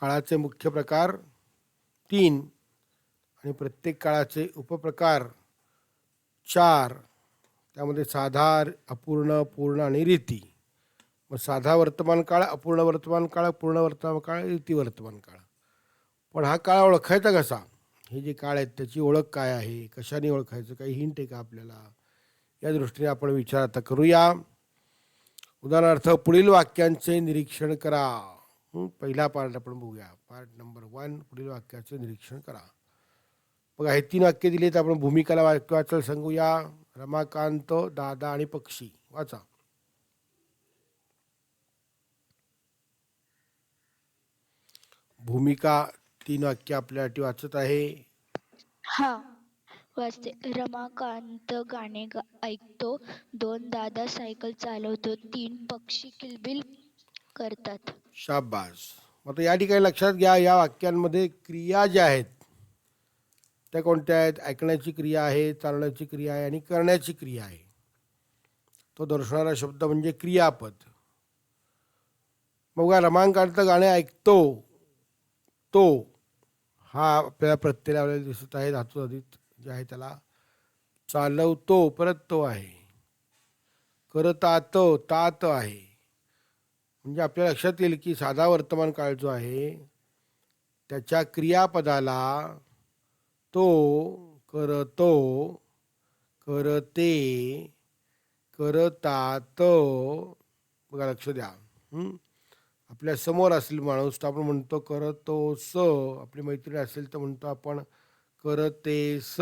काळाचे मुख्य प्रकार तीन आणि प्रत्येक काळाचे उपप्रकार चार. त्यामध्ये साधा अपूर्ण पूर्ण आणि रीती. मग साधा वर्तमान काळ अपूर्ण वर्तमान काळ पूर्ण वर्तमान काळ रीती वर्तमान काळ. पण हा काळ ओळखायचा कसा? हे जे काळ आहेत त्याची ओळख काय आहे? कशाने ओळखायचं? काही हिंट आहे का आपल्याला? या दृष्टीने आपण विचार आता करूया. उदाहरणार्थ पुढील वाक्यांचे निरीक्षण करा. पहिला पार्ट आपण बघूया. पार्ट नंबर वन पुढील वाक्याचे निरीक्षण करा. बघा हे तीन वाक्य दिले तर आपण भूमिकाला वाक्य वाचायला सांगूया. रमाकांत दादा आणि पक्षी. वाचा. भूमिका तीन वाक्य आपल्यासाठी वाचत आहे. हा. वाचते. रमाकांत गाणे गा ऐकतो. दोन दादा सायकल चालवतो. तीन पक्षी किलबिल करतात. शाबास. मग आता या ठिकाणी लक्षात घ्या या वाक्यांमध्ये क्रिया ज्या आहेत त्या कोणत्या आहेत? ऐकण्याची क्रिया आहे चालण्याची क्रिया आहे आणि करण्याची क्रिया आहे. तो दर्शवणारा शब्द म्हणजे क्रियापद. मग रमांकांत गाणे ऐकतो तो हा आपल्याला प्रत्यय लावलेला दिसत आहे. धातू अधित जे आहे त्याला चालवतो परत तो आहे. करतात तात आहे. म्हणजे आपल्या लक्षात येईल की साधा वर्तमान काळ जो आहे त्याच्या क्रियापदाला तो करतो करते करतात. बघा लक्ष द्या. आपल्यासमोर असेल माणूस तर आपण म्हणतो करतो स आपली मैत्रीण असेल तर म्हणतो आपण करते स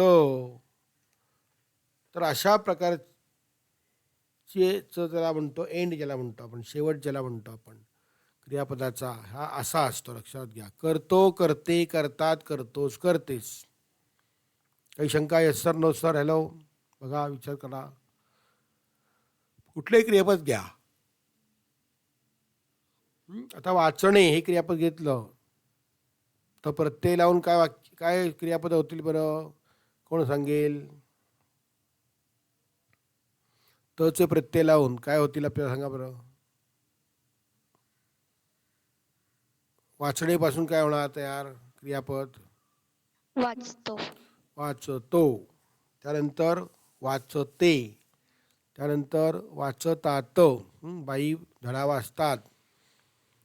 तर अशा प्रकार चे ज्याला म्हणतो एंड ज्याला म्हणतो आपण शेवट ज्याला म्हणतो आपण क्रियापदाचा हा असा असतो लक्षात घ्या. करतो करते करतात करतोस करतेस. काही शंका yes sir no sir hello बघा विचार करा. कुठलेही क्रियापद घ्या. आता वाचणे हे क्रियापद घेतलं. तर प्रत्यय लावून काय वाक्य काय क्रियापद होतील बरं? कोण सांगेल? तचे प्रत्यय लावून काय होतील आपल्याला सांगा बरं. वाचणेपासून काय होणार तयार? क्रियापद? वाचतो. वाचतो. त्यानंतर वाचते. त्यानंतर वाचतात. बाई धडा वाचतात.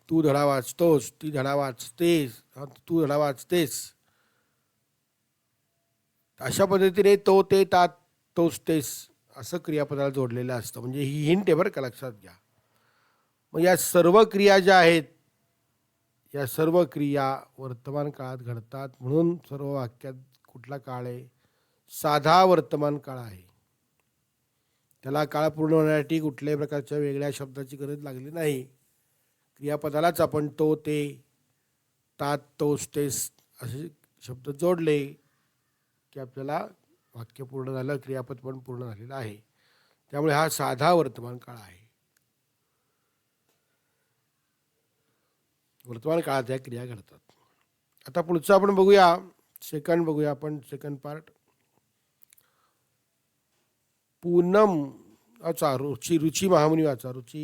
तू धडा वाचतोस ती धडा वाचतेस तू धडा वाचतेस. अशा पद्धतीने तो ते तात तोच तेस. असं क्रियापदाला जोडलेलं असतं. म्हणजे ही हिंट आहे बरं का लक्षात घ्या. मग या सर्व क्रिया ज्या आहेत या सर्व क्रिया वर्तमान काळात घडतात म्हणून सर्व वाक्यात कुठला काळ आहे? साधा वर्तमान काळ आहे. त्याला काळ पूर्ण होण्यासाठी कुठल्याही प्रकारच्या वेगळ्या शब्दाची गरज लागली नाही. क्रियापदालाच आपण तो ते तात तोच तेस असे शब्द जोडले की आपल्याला वाक्य पूर्ण झालं क्रियापद पण पूर्ण झालेलं आहे. त्यामुळे हा साधा वर्तमान काळ आहे. वर्तमान काळात या क्रिया घडतात. आता पुढचं आपण बघूया. सेकंड बघूया आपण. सेकंड पार्ट पूनम वाचा रुची रुची महामुनी वाचा रुची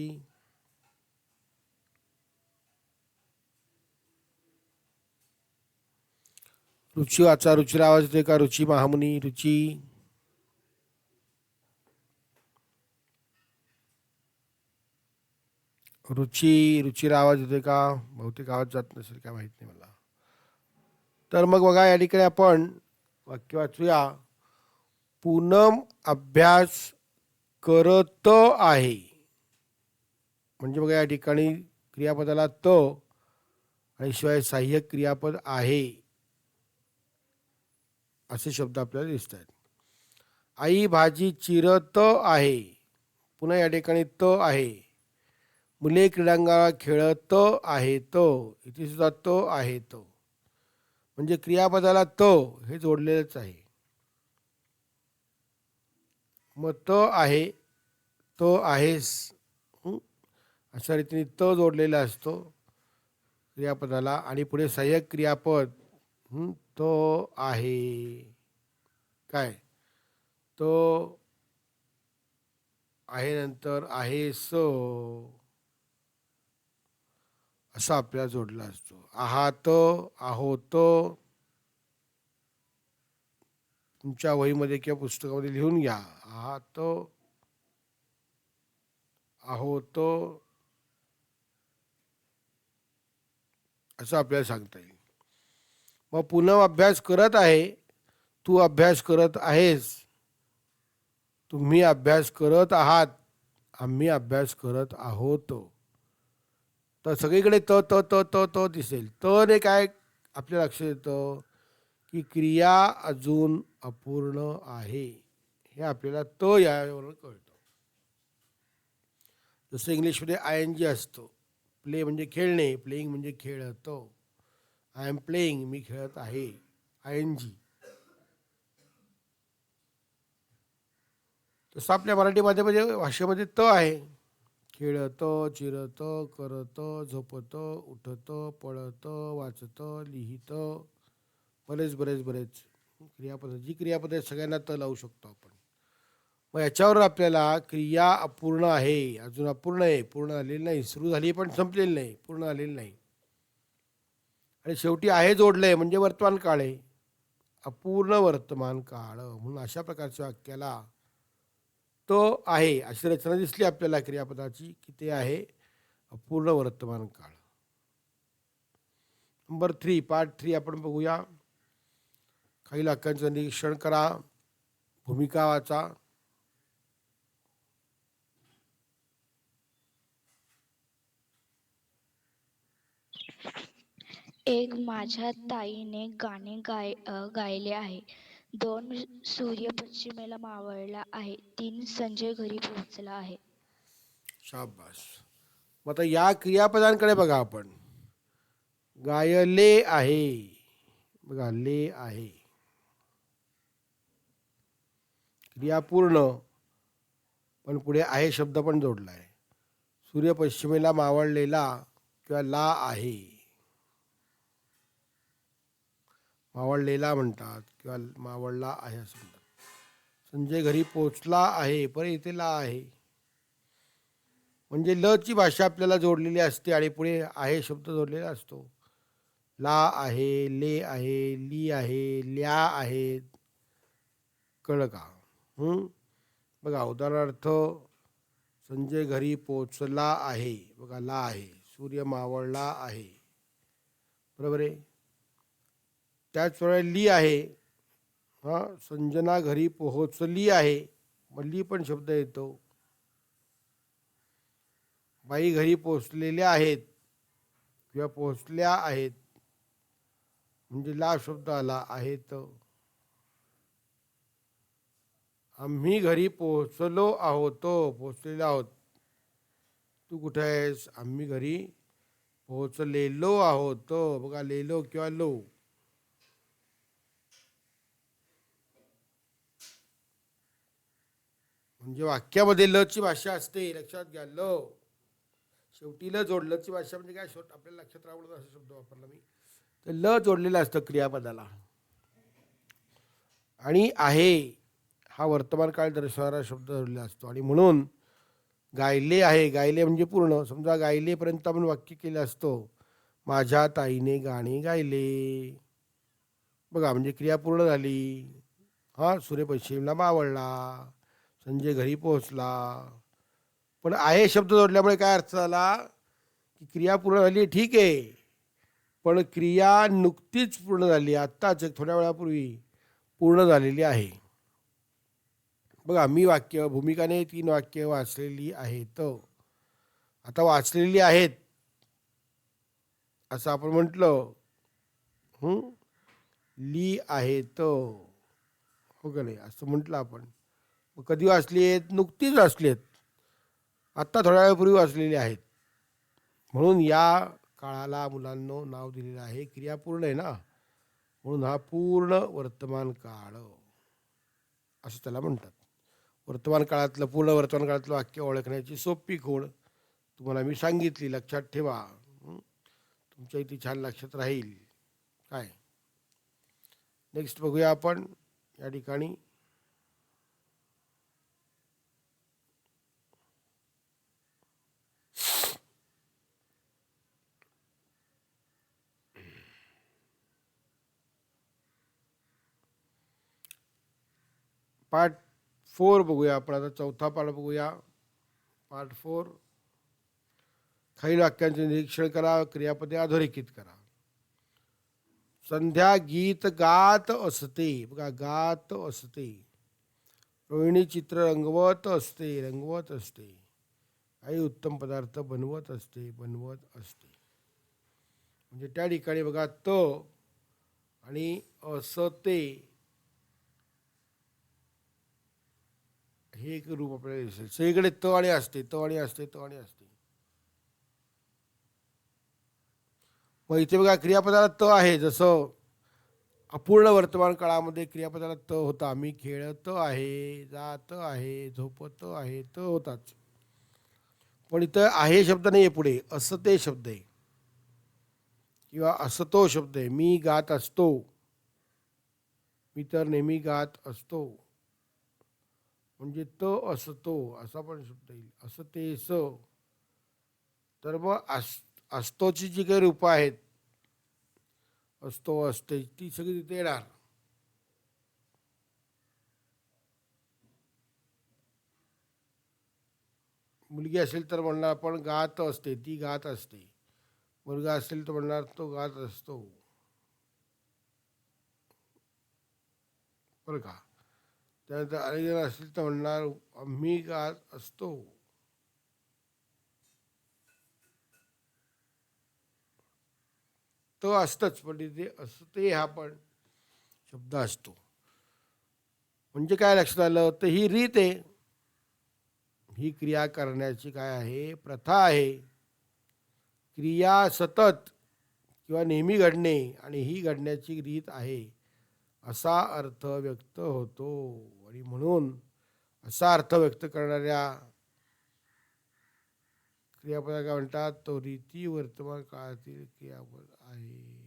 रुची वाचा रुचीला आवाज येतोय का रुची महामुनी रुची रुची रुचीला आवाज येतोय का? बहुतेक आवाज जात नसेल काय माहीत नाही मला. तर मग बघा या ठिकाणी आपण वाक्य वाचूया. पूनम अभ्यास करत आहे. म्हणजे बघा या ठिकाणी क्रियापदाला त आणि शिवाय सहाय्यक क्रियापद आहे. असे शब्द आपल्याला दिसत आहेत आई भाजी चिरत आहे पुन्हा या ठिकाणी त आहे. मुले क्रीडांगणात खेळत आहेत इथे सुद्धा तो आहे तो म्हणजे क्रियापदाला तो हे जोडलेलंच आहे. मग तो आहे तो आहेस. अशा रीतीने तो जोडलेला असतो क्रियापदाला आणि पुढे सहाय्यक क्रियापद तो आहे. काय? तो आहे नंतर आहे स. असा आपल्याला जोडला असतो. आहात आहोत. तुमच्या वहीमध्ये किंवा पुस्तकामध्ये लिहून घ्या. आहात आहोत. असं आपल्याला सांगता येईल. मग पुन्हा अभ्यास करत आहे तू अभ्यास करत आहेस. तुम्ही अभ्यास करत आहात आम्ही अभ्यास करत आहोत. तर सगळीकडे त त त त त दिसेल. त ने काय आपल्या लक्षात येतं की क्रिया अजून अपूर्ण आहे. हे आपल्याला त यावरून कळतं. जसं इंग्लिशमध्ये आय एन जी असतो. प्ले म्हणजे खेळणे प्लेईंग म्हणजे खेळतो. आय एम प्लेईंग मी खेळत आहे. आय एन जी तसं आपल्या मराठीमध्ये म्हणजे भाषेमध्ये त आहे. खेळतं चिरतं करतं झोपतं उठतं पळतं वाचतं लिहितं. बरेच बरेच बरेच क्रियापद जी क्रियापद सगळ्यांना त लावू शकतो आपण. मग याच्यावर आपल्याला क्रिया अपूर्ण आहे अजून अपूर्ण आहे. पूर्ण झालेली नाही सुरू झाली पण संपलेली नाही पूर्ण झालेली नाही. आणि शेवटी आहे जोडलंय म्हणजे वर्तमान काळ आहे. अपूर्ण वर्तमान काळ म्हणून अशा प्रकारच्या वाक्याला तो आहे. अशी रचना दिसली आपल्याला क्रियापदाची की ते आहे अपूर्ण वर्तमान काळ. नंबर थ्री पार्ट थ्री आपण बघूया. काही वाक्यांचं निरीक्षण करा. भूमिका वाचा. एक माझ्या ताईने गाणे गाय गायले आहे. दोन सूर्य पश्चिमेला मावळला आहे. तीन संजय घरी पोहोचला आहे. शाबास. मग आता या क्रियापदांकडे बघा आपण. गायले आहे. बघा ले आहे. क्रिया पूर्ण पण पुढे आहे शब्द पण जोडला आहे सूर्य पश्चिमेला मावळलेला किंवा ला आहे. मावळलेला म्हणतात किंवा मावळला आहे असं म्हणतात. संजय घरी पोचला आहे पर इथे ला आहे. म्हणजे ल ची भाषा आपल्याला जोडलेली असते आणि पुढे आहे शब्द जोडलेला असतो. ला आहे ले आहे ली आहे ल्या आहेत. कळ का बघा उदाहरणार्थ संजय घरी पोचला आहे. बघा ला आहे. सूर्य मावळला आहे. बरोबर आहे? त्याचप्रमाणे ली आहे. हां संजना घरी पोहोचली आहे. मग ली पण शब्द येतो. बाई घरी पोहोचलेल्या आहेत किंवा पोहोचल्या आहेत. म्हणजे ला शब्द आला आहेत. आम्ही घरी पोहोचलो आहोत पोहोचलेलो आहोत. तू कुठे आहेस? आम्ही घरी पोहोचलेलो आहोत. बघा लेलो किंवा लो. म्हणजे वाक्यामध्ये ल ची भाषा असते लक्षात घ्या ल. शेवटी ल जोडलची भाषा म्हणजे काय? शेवट आपल्याला लक्षात राहणार असा शब्द वापरला मी. तर ल जोडलेलं असतं क्रियापदाला. आणि आहे हा वर्तमान काळ दर्शवणारा शब्द जोडलेला असतो. आणि म्हणून गायले आहे गायले म्हणजे पूर्ण. समजा गायलेपर्यंत आपण वाक्य केलं असतो माझ्या ताईने गाणे गायले. बघा म्हणजे क्रिया पूर्ण झाली. हां सूर्य पश्चिमला मावळला. संजय घरी पोहोचला. पण आहे शब्द जोडल्यामुळे काय अर्थ झाला? की क्रिया पूर्ण झाली ठीक आहे. पण क्रिया नुकतीच पूर्ण झाली आत्ताच एक थोड्या वेळापूर्वी पूर्ण झालेली आहे. बघा मी वाक्य भूमिकाने तीन वाक्य वाचलेली आहेत. आता वाचलेली आहेत. असं आपण म्हटलं. ली आहेत. हो का नाही? असं म्हटलं आपण. कधी वाचली आहेत? नुकतीच वाचली आहेत. आत्ता थोड्या वेळापूर्वी वाचलेली आहेत. म्हणून या काळाला मुलांनो नाव दिलेलं आहे. क्रियापूर्ण आहे ना? म्हणून हा पूर्ण वर्तमान काळ. असं त्याला म्हणतात. वर्तमान काळातलं पूर्ण वर्तमान काळातलं वाक्य ओळखण्याची सोपी खोड तुम्हाला मी सांगितली. लक्षात ठेवा. तुमच्या इथे छान लक्षात राहील. काय? नेक्स्ट बघूया आपण या ठिकाणी. पार्ट फोर बघूया आपण. आता चौथा पार्ट बघूया. Part four. खालील वाक्यांचे निरीक्षण करा क्रियापदे अधोरेखित करा. संध्या गीत गात असते. बघा गात असते. रोहिणी चित्र रंगवत असते रंगवत असते. काही उत्तम पदार्थ बनवत असते बनवत असते. म्हणजे त्या ठिकाणी बघा त आणि असते. हे एक रूप आपल्याला दिसेल सगळीकडे त आणि असते त आणि असते त आणि असते. मग इथे बघा क्रियापदाला त आहे. जसं अपूर्ण वर्तमान काळामध्ये क्रियापदाला त होता. मी खेळत आहे जात आहे झोपत आहे त होताच. पण इथं आहे शब्द नाही आहे पुढे. असं ते शब्द आहे. किंवा असं तो शब्द आहे. मी गात असतो. मी तर नेहमी गात असतो. म्हणजे त असतो असा पण शब्द येईल. असं ते स. तर मग अस असतोची जी काही रूपं आहेत असतो असते ती सगळी तिथे येणार. मुलगी असेल तर म्हणणार आपण गात असते ती गात असते. मुलगा असेल तर म्हणणार तो गात असतो. बरं का? त्यानंतर अनेकजण असतील तर म्हणणार आम्ही गात असतो? तो असतंच पण तिथे असते हा पण शब्द असतो. म्हणजे काय लक्षात आलं तर ही रीत आहे. ही क्रिया करण्याची काय आहे? प्रथा आहे. क्रिया सतत किंवा नेहमी घडणे आणि ही घडण्याची रीत आहे. असा अर्थ व्यक्त होतो. आणि म्हणून असा अर्थ व्यक्त करणाऱ्या क्रियापदा काय म्हणतात? तो रीती वर्तमान काळातील क्रियापद आहे.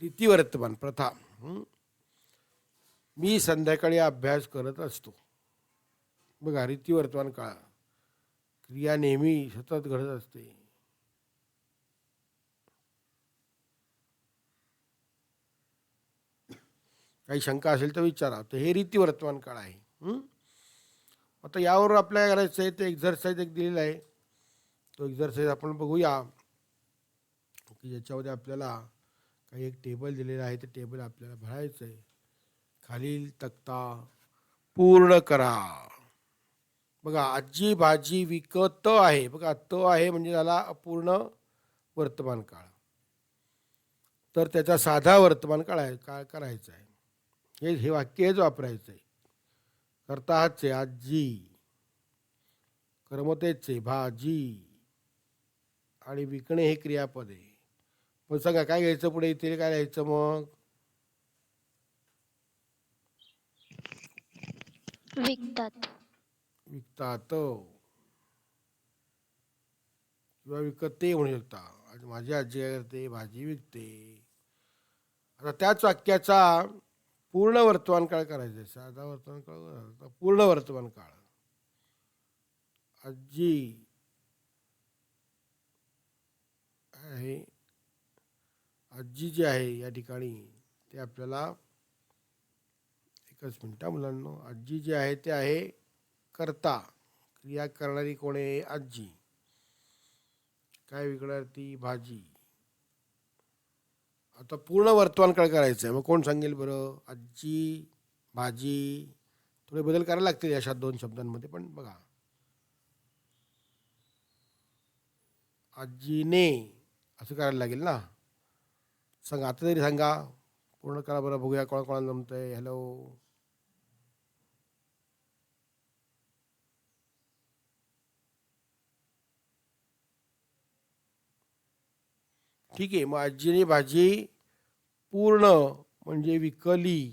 रीती वर्तमान प्रथा. मी संध्याकाळी अभ्यास करत असतो. बघा रीती वर्तमान काळ. क्रिया नेहमी सतत घडत असते. काही शंका असेल तर विचारा तर हे रीती वर्तमान काळ आहे. आता यावर आपल्याला करायचं आहे ते एक्झरसाईज एक दिलेला आहे. तो एक्झरसाईज आपण बघूया. की ज्याच्यामध्ये आपल्याला काही एक टेबल दिलेलं आहे. ते टेबल आपल्याला भरायचं आहे. खालील तक्ता पूर्ण करा. बघा आजी भाजी विकत आहे. बघा त आहे म्हणजे झाला अपूर्ण वर्तमान काळ. तर त्याचा साधा वर्तमान काळ आहे का करायचा आहे. हे हे वाक्य हेच वापरायचं आहे करता हाच आहे आजी कर्मतेच भाजी आणि विकणे हे क्रियापद. आहे पण सांगा काय घ्यायचं पुढे? इथे काय लिहायचं मग? विकतात. विकतात. किंवा विकते म्हणू शकता. माझी आजी काय करते? भाजी विकते. आता त्याच वाक्याचा पूर्ण वर्तमान काळ करायचा आहे. साधा वर्तमान काळ पूर्ण वर्तमान काळ. आजी आहे आजी जी आहे या ठिकाणी ते आपल्याला एकच मिनटा मुलांना. आजी जी आहे ते आहे करता. क्रिया करणारी कोण आहे? आजी. काय विकणार ती भाजी. आता पूर्ण वर्तमानकाळ करायचं आहे मग कोण सांगेल बरं? आजी भाजी थोडे बदल करायला लागतील अशा दोन शब्दांमध्ये पण बघा. आजीने असं करायला लागेल ना? सांगा आता तरी सांगा. पूर्ण करा बरं बघूया कोणा कोणाला जमतंय. हॅलो ठीक आहे मग आजीने भाजी पूर्ण म्हणजे विकली.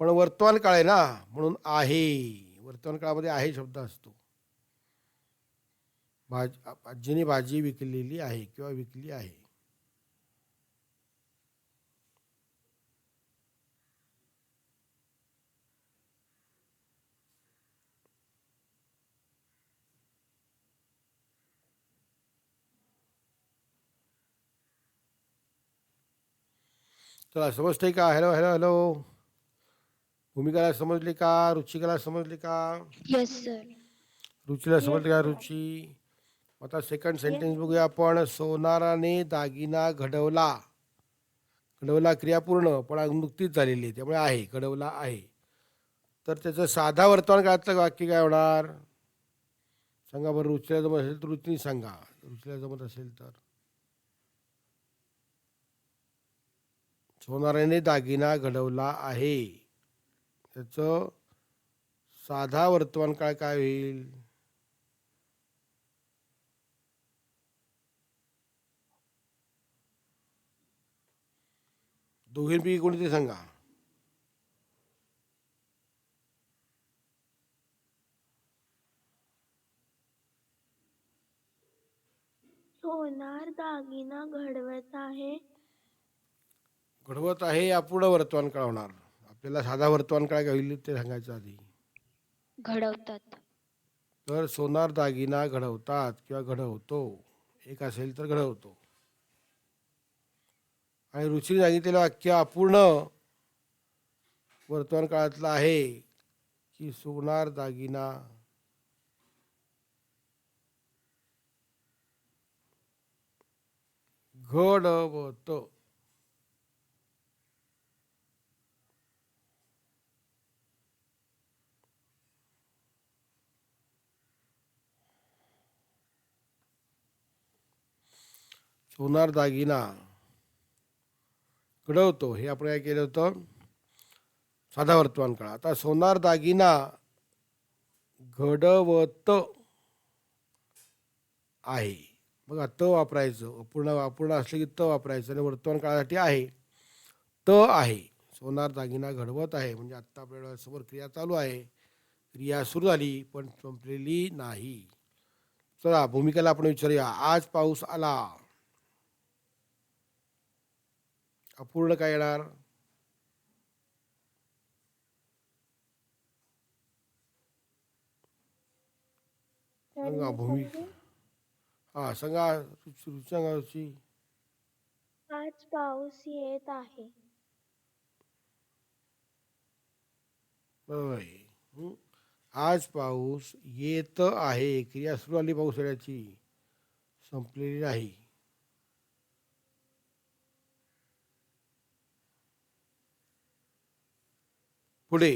पण वर्तमान काळ आहे ना म्हणून आहे. वर्तमान काळामध्ये आहे शब्द असतो. भाज आजीने भाजी विकलेली आहे किंवा विकली आहे. चला समजते का? हॅलो हॅलो हॅलो भूमिकाला समजली का? रुचिकाला समजली का? येस सर रुचीला समजली का रुची? आता सेकंड सेंटेन्स बघूया आपण. सोनाराने दागिना घडवला. घडवला क्रिया पूर्ण पण नुकतीच झालेली. आहे त्यामुळे आहे घडवला आहे. तर त्याचं साधा वर्तमान काळातलं वाक्य काय होणार? सांगा बरं रुचीला जमत असेल तर रुचीने सांगा. रुचीला जमत असेल तर. सोनाराने दागिना घडवला आहे. त्याचं साधा वर्तमान काळ काय होईल? दोघींपैकी कोणते सांगा. सोनार दागिना घडवत आहे. घडवत आहे अपूर्ण वर्तमान काळ होणार. आपल्याला साधा वर्तमान काळ होईल ते सांगायचं आधी. घडवतात. तर सोनार दागिना घडवतात किंवा घडवतो. एक असेल तर घडवतो. आणि रुचीने सांगितलेलं वाक्य अपूर्ण वर्तमान काळातलं आहे की सोनार दागिना घडवत. सोनार दागिना. घडवतो हे आपण काय केलं होतं? साधा वर्तमान काळ. आता सोनार दागिना घडवत आहे. बघा त वापरायचं. अपूर्ण अपूर्ण असले की त वापरायचं. आणि वर्तमान काळासाठी आहे. त आहे. सोनार दागिना घडवत आहे. म्हणजे आत्ता आपल्यासमोर क्रिया चालू आहे. क्रिया सुरू झाली पण संपलेली नाही. चला भूमिकेला आपण विचारूया. आज पाऊस आला. अपूर्ण काय येणार? सांगा भूमिका हा सांगा सांगा रुची आज पाऊस येत आहे. बरोबर आहे. हं? आज पाऊस येत आहे. क्रिया सुरू आली पाऊस येण्याची. संपलेली नाही. पुढे.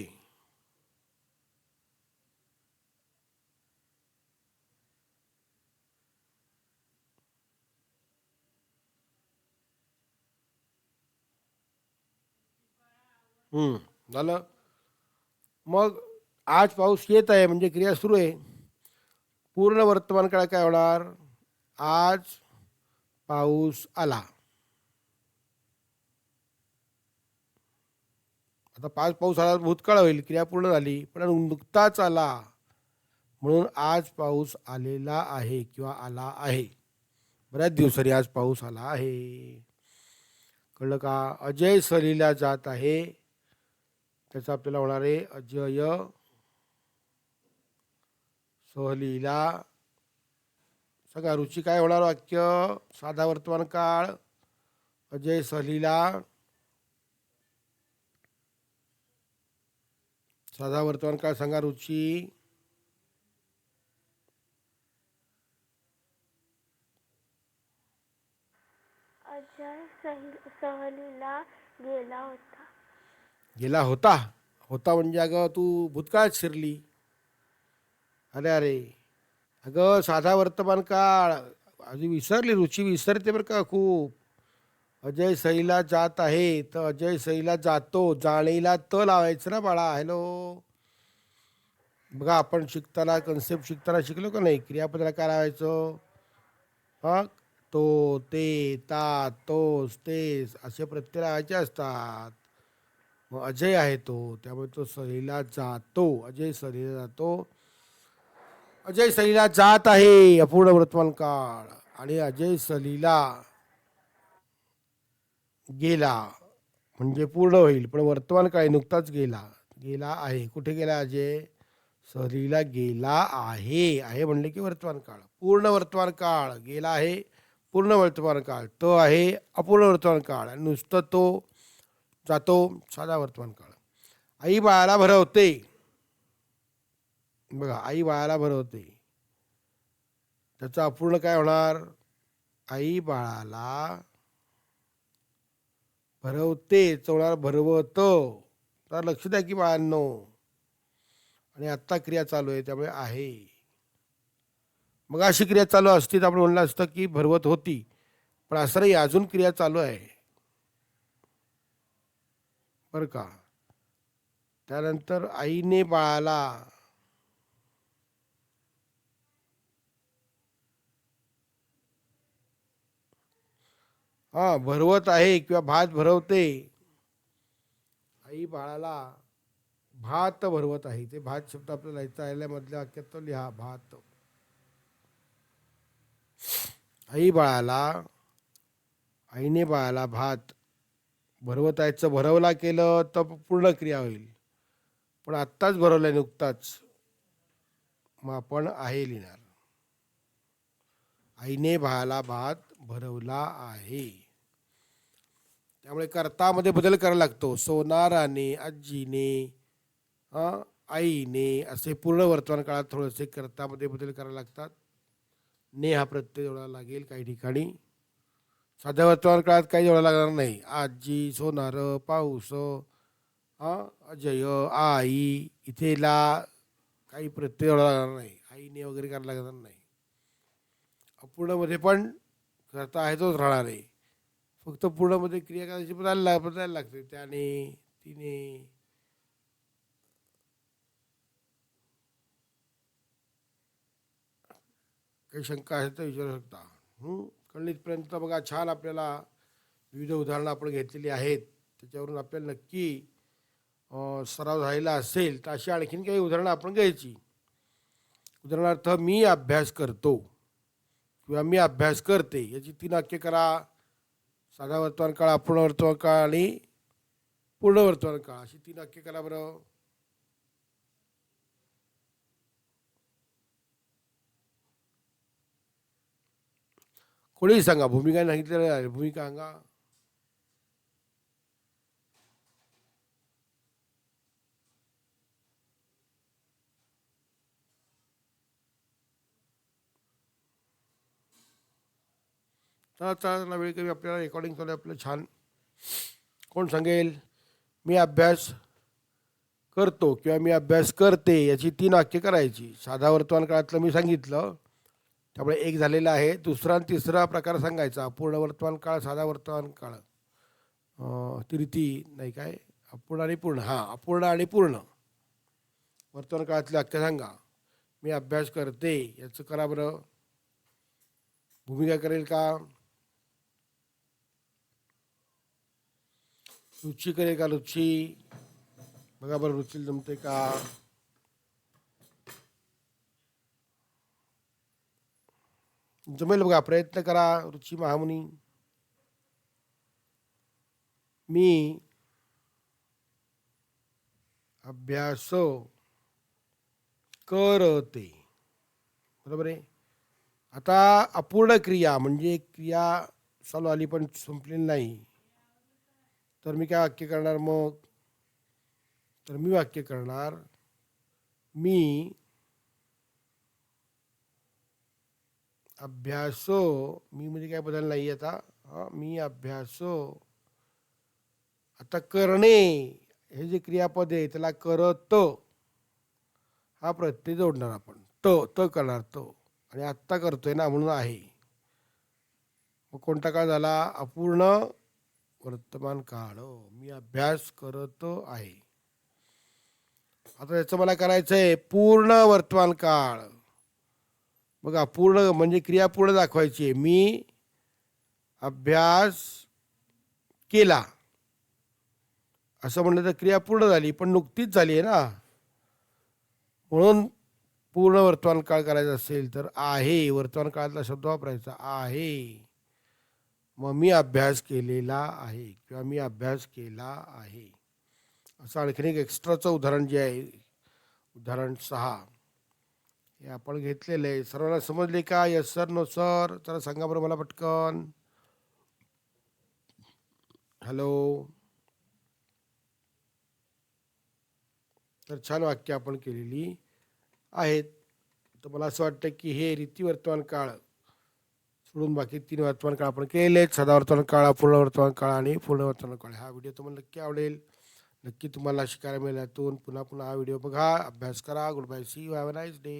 हम्म झालं. मग आज पाऊस येत आहे म्हणजे क्रिया सुरू आहे. पूर्ण वर्तमान काळ काय होणार? आज पाऊस आला. आता पाच पाऊस आला भूतकाळ होईल क्रिया पूर्ण झाली पण नुकताच आला. म्हणून आज पाऊस आलेला आहे किंवा आला आहे. बऱ्याच दिवसांनी आज पाऊस आला आहे. कळलं का? अजय सहलीला जात आहे. त्याचं आपल्याला होणार आहे अजय. सहलीला. सगळा रुची काय होणार? वाक्य साधा वर्तमान काळ अजय सहलीला साधा वर्तमान काळ सांगा रुची. अजय सह- सहलीला गेला होता. गेला होता? होता म्हणजे अगं तू भूतकाळात शिरली. अरे अरे. अगं साधा वर्तमान काळ. अजून विसरली रुची विसरते बरं का खूप. अजय सईला जात आहे तर अजय सईला जातो. जाणीला त लावायचं ना बाळा हॅलो? बघा आपण शिकताना कन्सेप्ट शिकताना शिकलो का नाही? क्रियापदाला काय लावायचं? हां? तो ते ता तोस तेस असे प्रत्यय लावायचे असतात. मग अजय आहे तो त्यामुळे तो सहलीला जातो. अजय सहलीला जातो. अजय सहलीला जात आहे अपूर्ण वर्तमान काळ आणि अजय सहलीला गेला म्हणजे पूर्ण होईल पण वर्तमान काळ नुकताच गेला. गेला आहे. कुठे गेला अजय? सहलीला गेला आहे. आहे म्हणले की वर्तमान काळ. पूर्ण वर्तमान काळ गेला आहे. पूर्ण वर्तमान काळ तो आहे. अपूर्ण वर्तमान काळ. आणि नुसतं तो जातो. साधा वर्तमान काळ. आई बाळाला भरवते. बघा आई बाळाला भरवते. त्याचं अपूर्ण काय होणार? आई बाळाला भरवते होणार भरवत. तर लक्ष द्या की बाळांनो आणि आत्ता क्रिया चालू आहे त्यामुळे आहे. मग अशी क्रिया चालू असती तर आपण म्हणलं असतं की भरवत होती पण असं नाही अजून क्रिया चालू आहे. बरं का? त्यानंतर आईने बाळाला हा भरवत आहे किंवा भात भरवते. आई बाळाला भात भरवत आहे. ते भात शब्द आपल्याला लिहायचा मधल्या वाक्यात तो लिहा भात. आई बाळाला आईने बाळाला भात भरवत आहेचं भरवला केलं तर पूर्ण क्रिया होईल. पण आत्ताच भरवलं नुकताच मग आपण आहे लिहिणार. आईने बाळाला भात भरवला आहे. त्यामुळे कर्तामध्ये बदल करायला लागतो. सोनाराने आजीने हं, आईने असे पूर्ण वर्तमान काळात थोडेसे कर्तामध्ये बदल करायला लागतात. ने हा प्रत्यय जोडायला लागेल काही ठिकाणी. साध्या वर्तमान काळात काही जोडायला लागणार नाही. आजी सोनार पाऊस हां अजय आई इथे ला काही प्रत्यय जोडायला लागणार नाही. आईने वगैरे करायला लागणार नाही. अपूर्णमध्ये पण करता आहे तोच राहणार आहे. फक्त पूर्णमध्ये क्रिया करायची बदलायला बदलायला लागते. त्याने तिने. काही शंका असेल तर विचारू शकता. कळणीतपर्यंत बघा छान आपल्याला विविध उदाहरणं आपण घेतलेली आहेत. त्याच्यावरून आपल्याला नक्की सराव झालेला असेल तर अशी आणखीन काही उदाहरणं आपण घ्यायची. उदाहरणार्थ मी अभ्यास करतो किंवा मी अभ्यास करते याची तीन वाक्य करा. साधा वर्तमान काळ अपूर्ण वर्तमान काळ आणि पूर्ण वर्तमान काळ अशी तीन वाक्य करा बरं कोणीही सांगा भूमिका सांगितलेलं आहे भूमिका सांगा चला चला वेळ कमी आपल्याला रेकॉर्डिंग चालू आहे आपलं छान. कोण सांगेल? मी अभ्यास करतो किंवा मी अभ्यास करते याची तीन वाक्य करायची. साधा वर्तमान काळातलं मी सांगितलं. त्यामुळे एक झालेला आहे. दुसरा आणि तिसरा प्रकार सांगायचा. पूर्ण वर्तमान काळ साधा वर्तमान काळ. तिरती नाही काय? अपूर्ण आणि पूर्ण. हां अपूर्ण आणि पूर्ण. वर्तमान काळातली वाक्य सांगा. मी अभ्यास करते. याचं करा बरं. भूमिका करेल का? रुची करे का रुची? बघा बरं रुचीला जमते का? जमेल बघा प्रयत्न करा रुची महामुनी. मी अभ्यास करते. बरोबर आहे? आता अपूर्ण क्रिया म्हणजे क्रिया चालू आली पण संपलेली नाही. तर मी काय वाक्य करणार मग? तर मी वाक्य करणार मी अभ्यासो मी म्हणजे काय बदल नाही आता हा मी अभ्यासो. आता करणे हे जे क्रियापद आहे त्याला करत. हा प्रत्यय जोडणार आपण. त त करणार तो. आणि आत्ता करतोय ना म्हणून आहे. मग कोणता काळ झाला? अपूर्ण वर्तमान काळ हो, मी अभ्यास करत आहे. आता याचं मला करायचं आहे पूर्ण वर्तमान काळ. बघा पूर्ण म्हणजे क्रिया पूर्ण दाखवायची आहे. मी अभ्यास केला. असं म्हणलं तर क्रिया पूर्ण झाली पण नुकतीच झाली आहे ना. म्हणून पूर्ण वर्तमान काळ करायचा असेल तर आहे. वर्तमान काळातला शब्द वापरायचा आहे. मग मी अभ्यास केलेला आहे किंवा मी अभ्यास केला आहे. असं आणखीन एक एक्स्ट्राचं उदाहरण जे आहे उदाहरण सहा. हे आपण घेतलेलं आहे. सर्वांना समजले का? यस सर नो सर जरा सांगा बरं मला पटकन. हॅलो तर छान वाक्य आपण केलेली आहेत. तर मला असं वाटतं की हे रीती वर्तमान काळ सोडून बाकी तीन वर्तमान काळ आपण केलेले आहेत साधा वर्तमान काळ पूर्ण वर्तमान काळ आणि पूर्ण वर्तमान काळ. हा व्हिडिओ तुम्हाला नक्की आवडेल. नक्की तुम्हाला शिकायला मिळेल यातून. पुन्हा पुन्हा हा व्हिडिओ बघा. अभ्यास करा. Good bye. See have a nice day